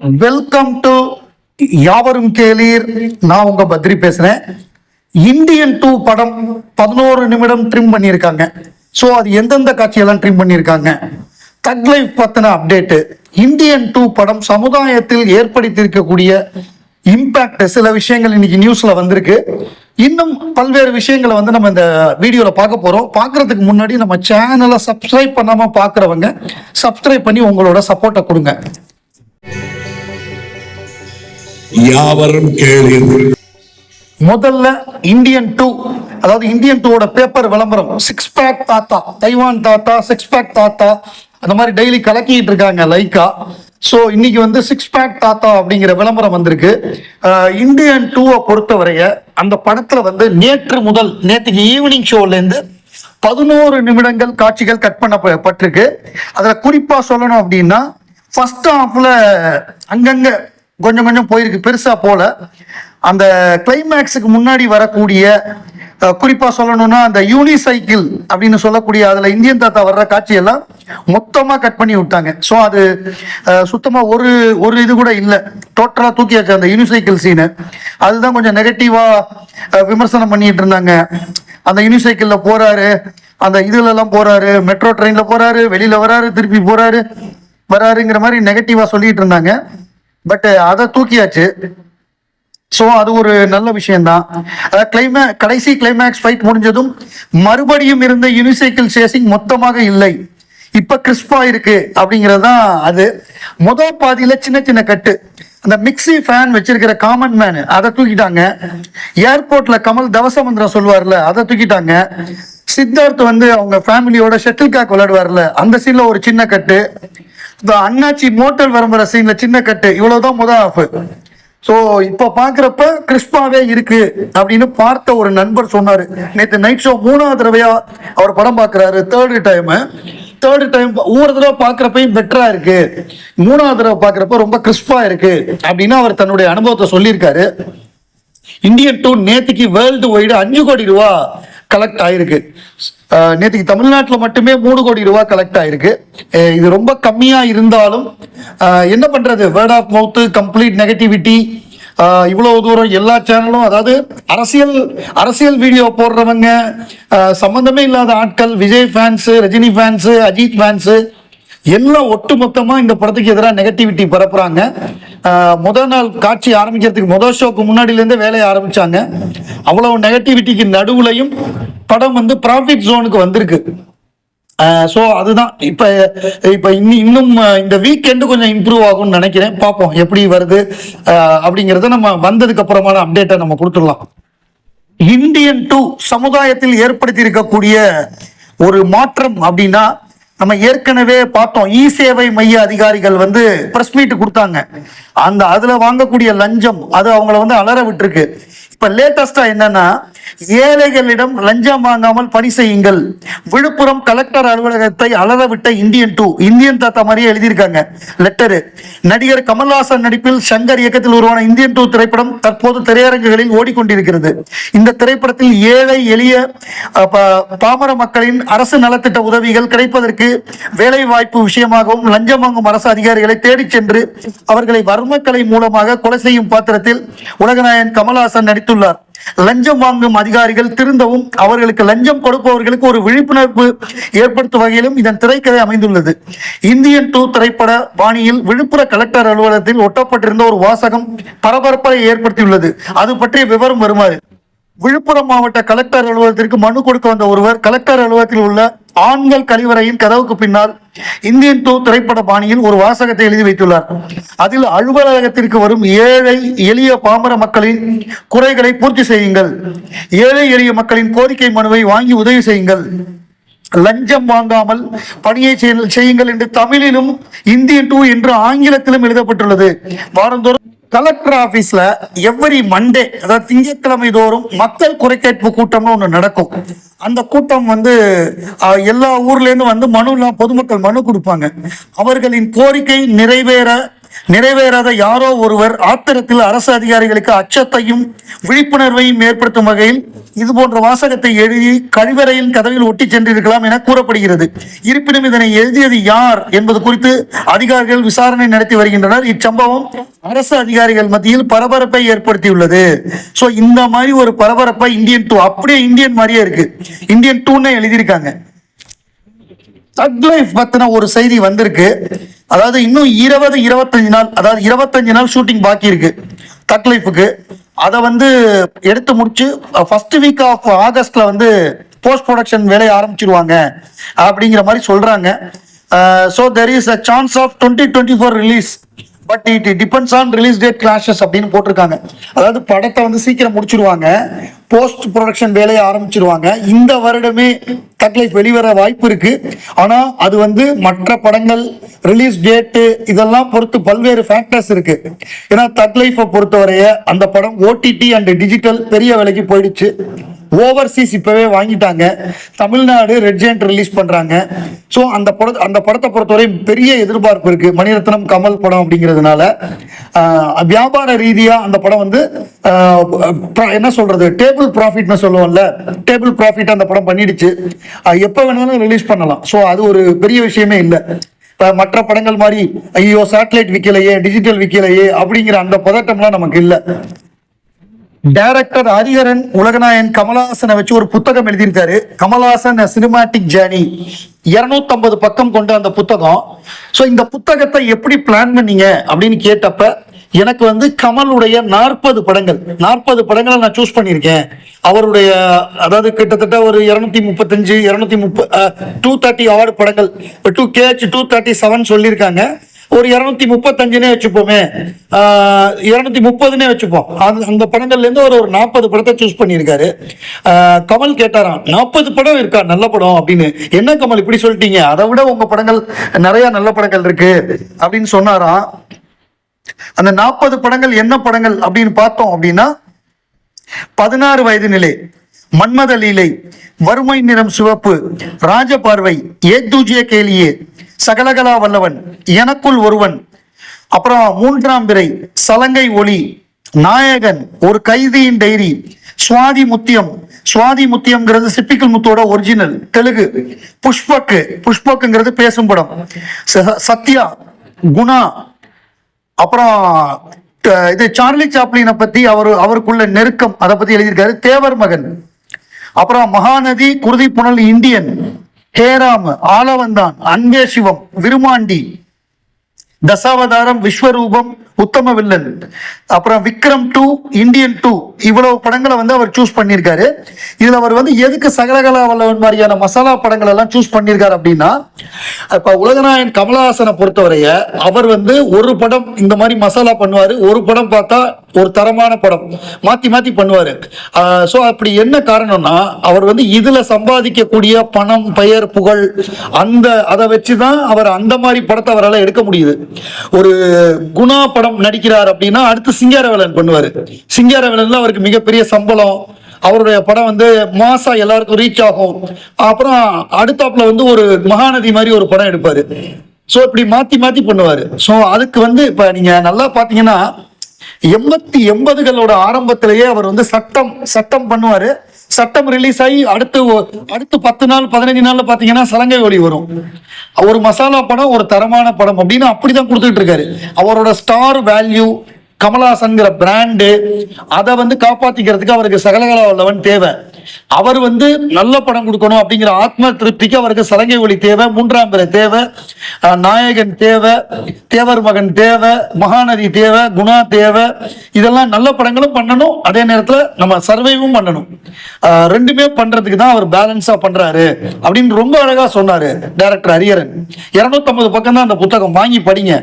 Welcome to யாவரும் கேளீர். நான் உங்க பத்ரி பேசுறேன். இந்தியன் டூ படம் பதினோரு நிமிடம் ட்ரிம் பண்ணியிருக்காங்க. ஸோ அது எந்தெந்த காட்சியெல்லாம் ட்ரிம் பண்ணியிருக்காங்க? தக் லைஃப் பத்தின அப்டேட்டு இந்தியன் டூ படம் சமுதாயத்தில் ஏற்படுத்தியிருக்கக்கூடிய இம்பேக்ட் சில விஷயங்கள் இன்னைக்கு நியூஸ்ல வந்திருக்கு. இன்னும் பல்வேறு விஷயங்களை வந்து நம்ம இந்த வீடியோல பார்க்க போறோம். பார்க்கறதுக்கு முன்னாடி நம்ம சேனலை சப்ஸ்கிரைப் பண்ணாம பார்க்குறவங்க சப்ஸ்கிரைப் பண்ணி உங்களோட சப்போர்ட்டை கொடுங்க. யாவரும் கேளீர்கள் முதல்ல இந்தியன் டூ அதாவது இந்தியன் டூவோட பேப்பர் விளம்பரம் சிக்ஸ் பேக் தாத்தா தைவான் தாத்தா சிக்ஸ் பேக் தாத்தா அந்த மாதிரி டெய்லி கலக்கிட்டு இருக்காங்க லைக்கா ஸோ இன்னைக்கு வந்து சிக்ஸ் பேக் தாத்தா அப்படிங்கிற விளம்பரம் வந்திருக்கு. இந்தியன் டூவை பொறுத்தவரைய அந்த படத்துல வந்து நேற்று முதல் நேற்றுக்கு ஈவினிங் ஷோலேருந்து பதினோரு நிமிடங்கள் காட்சிகள் கட் பண்ணப்பட்டிருக்கு அதில் குறிப்பாக சொல்லணும் அப்படின்னா ஃபர்ஸ்ட் ஹாஃப்ல அங்கங்கே கொஞ்சம் கொஞ்சம் போயிருக்கு. பெருசா போல. அந்த கிளைமேக்ஸுக்கு முன்னாடி வரக்கூடிய குறிப்பாக குறிப்பா சொல்லணும்னா அந்த யூனிசைக்கிள் அப்படின்னு சொல்லக்கூடிய அதுல இந்தியன் தாத்தா வர்ற காட்சியெல்லாம் மொத்தமா கட் பண்ணி விட்டாங்க. ஸோ அது சுத்தமாக சுத்தமா ஒரு ஒரு இது கூட இல்லை. டோட்டலா தூக்கியாச்சு அந்த யூனிசைக்கிள் சீனு அதுதான் கொஞ்சம் நெகட்டிவா விமர்சனம் பண்ணிட்டு இருந்தாங்க. அந்த யூனிசைக்கிள்ல போறாரு. அந்த இதுல எல்லாம் போறாரு. மெட்ரோ ட்ரெயின்ல போறாரு. வெளியில வராரு. திருப்பி போறாரு. வராருங்கிற மாதிரி நெகட்டிவா சொல்லிட்டு இருந்தாங்க. பட் அதை தூக்கியாச்சு. ஸோ அது ஒரு நல்ல விஷயம்தான். கிளைமே கடைசி கிளைமேக்ஸ் ஃபைட் முடிஞ்சதும் மறுபடியும் இருந்த யூனிசைக்கிள் சேசிங் மொத்தமாக இல்லை. இப்ப கிறிஸ்பா இருக்கு அப்படிங்கிறது தான் அது. முதல் பாதியில சின்ன சின்ன கட்டு. அந்த மிக்ஸி ஃபேன் வச்சிருக்கிற காமன் மேன் அதை தூக்கிட்டாங்க. ஏர்போர்ட்ல கமல் தவசமந்திரம் சொல்லுவார்ல அதை தூக்கிட்டாங்க. சித்தார்த் வந்து அவங்க ஃபேமிலியோட ஷட்டில் காக் விளையாடுவார்ல அந்த சீன்ல ஒரு சின்ன கட்டு. இந்த அண்ணாச்சி மோட்டர் விளம்பர சீன்ல சின்ன கட்டு இவ்வளவுதான் முதல் ஆஃப் ஸோ இப்போ பார்க்குறப்ப கிறிஸ்பாவே இருக்கு அப்படின்னு பார்த்த ஒரு நண்பர் சொன்னார். நேற்று நைட் ஷோ மூணாவது தடவையா அவர் படம் பார்க்குறாரு தேர்டு டைமு தேர்டு டைம் ஒவ்வொரு தடவை பார்க்குறப்பையும் பெட்டராக இருக்கு. மூணாவது தடவை பார்க்குறப்ப ரொம்ப கிறிஸ்பாக இருக்கு அப்படின்னு அவர் தன்னுடைய அனுபவத்தை சொல்லியிருக்காரு. இந்தியன் டூ நேத்துக்கு வேர்ல்டு ஒய்டு அஞ்சு கோடி ரூபா கலெக்ட் ஆயிருக்கு. நேற்றுக்கு தமிழ்நாட்டில் மட்டுமே மூணு கோடி ரூபா கலெக்ட் ஆயிருக்கு. இது ரொம்ப கம்மியாக இருந்தாலும் என்ன பண்ணுறது word of mouth complete negativity இவ்வளவு தூரம் எல்லா சேனலும் அதாவது அரசியல் அரசியல் வீடியோ போடுறவங்க சம்மந்தமே இல்லாத ஆட்கள் Vijay fans Rajini fans Ajith fans எல்லாம் ஒட்டுமொத்தமா இந்த படத்துக்கு எதிராக நெகட்டிவிட்டி பரப்புறாங்க. முதல் நாள் காட்சி ஆரம்பிக்கிறதுக்கு முதல் ஷோக்கு முன்னாடில இருந்தே வேலையை ஆரம்பிச்சாங்க. அவ்வளவு நெகட்டிவிட்டிக்கு நடுவுலையும் படம் வந்து ப்ராஃபிட் ஜோனுக்கு வந்திருக்கு. ஸோ அதுதான். இப்போ இப்போ இன்னும் இன்னும் இந்த வீக்கெண்டு கொஞ்சம் இம்ப்ரூவ் ஆகும்னு நினைக்கிறேன். பார்ப்போம் எப்படி வருது அப்படிங்கிறத நம்ம வந்ததுக்கு அப்புறமான அப்டேட்டை நம்ம கொடுத்துடலாம். இந்தியன் டூ சமுதாயத்தில் ஏற்படுத்தி இருக்கக்கூடிய ஒரு மாற்றம் அப்படின்னா நம்ம ஏற்கனவே பார்த்தோம் இ சேவை மைய அதிகாரிகள் வந்து பிரஸ் மீட் கொடுத்தாங்க. அந்த அதுல வாங்கக்கூடிய லஞ்சம் அது அவங்கள வந்து அலற விட்டுருக்கு. இப்ப லேட்டஸ்டா என்னன்னா ஏழைகளிடம் லஞ்சம் வாங்காமல் பணி செய்யுங்கள். விழுப்புரம் கலெக்டர் அலுவலகத்தை அலறவிட்ட இந்தியன் டூ இந்தியன் தாத்தா மாதிரியே எழுதியிருக்காங்க. லெட்டரு நடிகர் கமல்ஹாசன் நடிப்பில் சங்கர் இயக்கத்தில் உருவான இந்தியன் டூ திரைப்படம் தற்போது திரையரங்குகளில் ஓடிக்கொண்டிருக்கிறது. இந்த திரைப்படத்தில் ஏழை எளிய பாமர மக்களின் அரசு நலத்திட்ட உதவிகள் கிடைப்பதற்கு வேலை வாய்ப்பு விஷயமாகவும் லஞ்சம் வாங்கும் அரசு அதிகாரிகளை தேடிச் சென்று அவர்களை வர்மக்கலை மூலமாக கொலை செய்யும் பாத்திரத்தில் உலகநாயகன் கமல்ஹாசன் நடித்துள்ள தெரிவித்துள்ளார் லஞ்சம் வாங்கும் அதிகாரிகள் திருந்தவும் அவர்களுக்கு லஞ்சம் கொடுப்பவர்களுக்கு ஒரு விழிப்புணர்வு ஏற்படுத்தும் வகையிலும் இதன் திரைக்கதை அமைந்துள்ளது. இந்தியன் டூ திரைப்பட பாணியில் விழுப்புர கலெக்டர் அலுவலகத்தில் ஒட்டப்பட்டிருந்த ஒரு வாசகம் பரபரப்பை ஏற்படுத்தியுள்ளது. அது பற்றிய விவரம் வருமாறு. விழுப்புரம் மாவட்ட கலெக்டர் அலுவலகத்திற்கு மனு கொடுக்க வந்த ஒருவர் கலெக்டர் அலுவலகத்தில் உள்ள ஆண்கள் கழிவறையின் கதவுக்கு பின்னால் இந்தியன் டூ திரைப்பட பாணியில் ஒரு வாசகத்தை எழுதி வைத்துள்ளார். அதில் அலுவலகத்திற்கு வரும் ஏழை எளிய பாமர மக்களின் குறைகளை பூர்த்தி செய்யுங்கள். ஏழை எளிய மக்களின் கோரிக்கை மனுவை வாங்கி உதவி செய்யுங்கள். லஞ்சம் வாங்காமல் பணியை செய்யுங்கள் என்று தமிழிலும் இந்தியன் டூ என்று ஆங்கிலத்திலும் எழுதப்பட்டுள்ளது. வாரந்தோறும் கலெக்டர் ஆபீஸ்ல எவ்ரி மண்டே அதாவது திங்கட்கிழமை தோறும் மக்கள் குறைகேட்பு கூட்டம்னு ஒண்ணு நடக்கும். அந்த கூட்டம் வந்து எல்லா ஊர்ல இருந்து வந்து மனு பொதுமக்கள் மனு கொடுப்பாங்க. அவர்களின் கோரிக்கை நிறைவேற நிறைவேறாத யாரோ ஒருவர் ஆத்திரத்தில் அரசு அதிகாரிகளுக்கு அச்சத்தையும் விழிப்புணர்வையும் ஏற்படுத்தும் வகையில் இது போன்ற வாசகத்தை எழுதி கழிவறையின் கதவில் ஒட்டி சென்றிருக்கலாம் என கூறப்படுகிறது. இருப்பினும் இதனை எழுதியது யார் என்பது குறித்து அதிகாரிகள் விசாரணை நடத்தி வருகின்றனர். இச்சம்பவம் அரசு அதிகாரிகள் மத்தியில் பரபரப்பை ஏற்படுத்தியுள்ளது. சோ இந்த மாதிரி ஒரு பரபரப்பை இந்தியன் டூ அப்படியே இந்தியன் மாதிரியே இருக்கு. இந்தியன் டூன்னு எழுதியிருக்காங்க. தக் லைஃப் பத்தின ஒரு செய்தி வந்திருக்கு. அதாவது இன்னும் இருபது இருபத்தஞ்சு நாள் அதாவது இருபத்தஞ்சு நாள் ஷூட்டிங் பாக்கி இருக்கு. தக் லைஃபுக்கு அதை வந்து எடுத்து முடிச்சு ஃபர்ஸ்ட் வீக் ஆஃப் ஆகஸ்ட்ல வந்து போஸ்ட் ப்ரொடக்ஷன் வேலையை ஆரம்பிச்சிருவாங்க. அப்படிங்கிற மாதிரி சொல்றாங்க. So there is a chance of twenty twenty four release but it depends on release date clashes அப்படின்னு போட்டிருக்காங்க. அதாவது படத்தை வந்து சீக்கிரம் முடிச்சிருவாங்க. போஸ்ட் ப்ரொடக்ஷன் வேலையை ஆரம்பிச்சிருவாங்க. இந்த வருடமே தக்லைஃப் வெளிவர வாய்ப்பு இருக்கு. ஆனா அது வந்து மற்ற படங்கள் ரிலீஸ் டேட்டு இதெல்லாம் பொறுத்து பல்வேறு ஃபேக்டர்ஸ் இருக்கு. ஏன்னா தக்லைஃபை பொறுத்தவரைய அந்த படம் ஓடிடி அண்ட் டிஜிட்டல் பெரிய விலைக்கு போயிடுச்சு. ஓவர்சீஸ் இப்பவே வாங்கிட்டாங்க. தமிழ்நாடு ரெட் ஜெயண்ட் ரிலீஸ் பண்றாங்க. ஸோ அந்த படம் அந்த படத்தை பொறுத்தவரை பெரிய எதிர்பார்ப்பு இருக்கு. மணிரத்னம் கமல் படம் அப்படிங்கிறதுனால. வியாபார ரீதியா அந்த படம் வந்து என்ன சொல்றது? டேபிள் ப்ராஃபிட்னு சொல்லுவோம்ல. டேபிள் ப்ராஃபிட் அந்த படம் பண்ணிடுச்சு. எப்போ வேணாலும் ரிலீஸ் பண்ணலாம். ஸோ அது ஒரு பெரிய விஷயமே இல்லை. இப்போ மற்ற படங்கள் மாதிரி ஐயோ சேட்டலைட் விற்கலையே டிஜிட்டல் விற்கலையே அப்படிங்கிற அந்த பதட்டம்லாம் நமக்கு இல்லை. டைரக்டர் ஹரிஹரன் உலகநாயன் கமலஹாசனை வச்சு ஒரு புத்தகம் எழுதியிருக்காரு. கமலஹாசன் சினிமாட்டிக் ஜேர்னி 250 பக்கம் கொண்ட அந்த புத்தகம். ஸோ இந்த புத்தகத்தை எப்படி பிளான் பண்ணீங்க அப்படின்னு கேட்டப்ப எனக்கு வந்து கமலுடைய நாற்பது படங்கள் நாற்பது படங்களை நான் சூஸ் பண்ணியிருக்கேன். அவருடைய அதாவது கிட்டத்தட்ட ஒரு இரநூத்தி முப்பத்தஞ்சு இரநூத்தி முப்ப டூ தேர்ட்டி ஆர்டு படங்கள் two KH two thirty seven சொல்லியிருக்காங்க. ஒரு இருநூத்தி முப்பத்தஞ்சுனே வச்சுப்போமே. இருநூத்தி முப்பதுனே வச்சுப்போம். அந்த அந்த படங்கள்லேருந்து ஒரு ஒரு நாற்பது படத்தை சூஸ் பண்ணியிருக்காரு. கமல் கேட்டாராம் நாற்பது படம் இருக்கா நல்ல படம் அப்படின்னு. என்ன கமல் இப்படி சொல்லிட்டீங்க? அதை விட உங்கள் படங்கள் நிறையா நல்ல படங்கள் இருக்கு அப்படின்னு சொன்னாராம். அந்த நாற்பது படங்கள் என்ன படங்கள் அப்படின்னு பார்த்தோம் அப்படின்னா பதினாறு வயது நிலை மன்மத லீலை வறுமை நிறம் சிவப்பு ராஜபார்வை ஏக் தூஜிய கேலியே சகலகலா வல்லவன் எனக்குள் ஒருவன். அப்புறம் மூன்றாம் பிறை சலங்கை ஒளி நாயகன் ஒரு கைதியின் டைரி சுவாதி முத்தியம். சுவாதி முத்தியம்ங்கிறது சிப்பிக்கல் முத்தோட ஒரிஜினல் தெலுங்கு. புஷ்பக்கு புஷ்பக்குங்கிறது பேசும் படம். ச- சத்யா குணா. அப்புறம் இது சார்லி சாப்ளினை பத்தி அவர் அவருக்குள்ள நெருக்கம் அதை பத்தி எழுதியிருக்காரு தேவர் மகன். அப்புறம் மகாநதி குருதி புனல் இந்தியன். ஹேராம ஆலவந்தான் அன்பே சிவம் விருமாண்டி. தசாவதாரம் விஸ்வரூபம் உத்தம வில்லன் அப்புறம் விக்ரம் டூ இந்தியன் டூ இவ்வளவு படங்களை வந்து அவர் சூஸ் பண்ணியிருக்காரு. இதுல அவர் வந்து எதுக்கு சகலகலா வல்லவன் மாதிரியான மசாலா படங்கள் எல்லாம் சூஸ் பண்ணியிருக்காரு அப்படின்னா இப்ப உலகநாயன் கமலஹாசனை பொறுத்தவரைய அவர் வந்து ஒரு படம் இந்த மாதிரி மசாலா பண்ணுவாரு ஒரு படம் பார்த்தா ஒரு தரமான படம் மாத்தி மாத்தி பண்ணுவாரு. ஸோ அப்படி என்ன காரணம்னா அவர் வந்து இதுல சம்பாதிக்கக்கூடிய பணம் பெயர் புகழ் அந்த அதை வச்சுதான் அவர் அந்த மாதிரி படத்தை அவரால் எடுக்க முடியுது. ஒரு குணா படம் நடிக்கிறார் அப்படின்னா அடுத்து சிங்காரவேலன் பண்ணுவாரு. சிங்காரவேலன் அவருக்கு மிகப்பெரிய சம்பளம். அவருடைய படம் வந்து மாசா எல்லாருக்கும் ரீச் ஆகும். அப்புறம் அடுத்தாப்புல வந்து ஒரு மகாநதி மாதிரி ஒரு படம் எடுப்பாரு. ஸோ இப்படி மாத்தி மாத்தி பண்ணுவாரு. ஸோ அதுக்கு வந்து இப்ப நீங்க நல்லா பாத்தீங்கன்னா எண்பத்தி எண்பதுகளோட ஆரம்பத்திலேயே அவர் வந்து சட்டம் சட்டம் பண்ணுவாரு. சட்டம் ரிலீஸ் ஆகி அடுத்து அடுத்து பத்து நாள் பதினஞ்சு நாள்ல பாத்தீங்கன்னா சலங்கை ஒளி வரும். ஒரு மசாலா படம் ஒரு தரமான படம் அப்படின்னு அப்படிதான் கொடுத்துட்டு இருக்காரு. அவரோட ஸ்டார் வேல்யூ கமலஹாசன்ங்கிற பிராண்டு அதை வந்து காப்பாத்திக்கிறதுக்கு அவருக்கு சகலகலா வல்லவன் தேவை. அவர் வந்து நல்ல படம் கொடுக்கணும் அப்படிங்கிற ஆத்ம திருப்திக்கு அவருக்கு சலங்கை ஒளி தேவை மூன்றாம் பிற தேவை நாயகன் தேவை தேவர் மகன் தேவை மகாநதி தேவை குணா தேவை. இதெல்லாம் நல்ல படங்களும் பண்ணணும் அதே நேரத்தில் நம்ம சர்வைவும் பண்ணணும். ரெண்டுமே பண்றதுக்கு தான் அவர் பேலன்ஸா பண்றாரு அப்படின்னு ரொம்ப அழகா சொன்னாரு டைரக்டர் ஹரியரன் 250 பக்கம் தான் அந்த புத்தகம் வாங்கி படிங்க.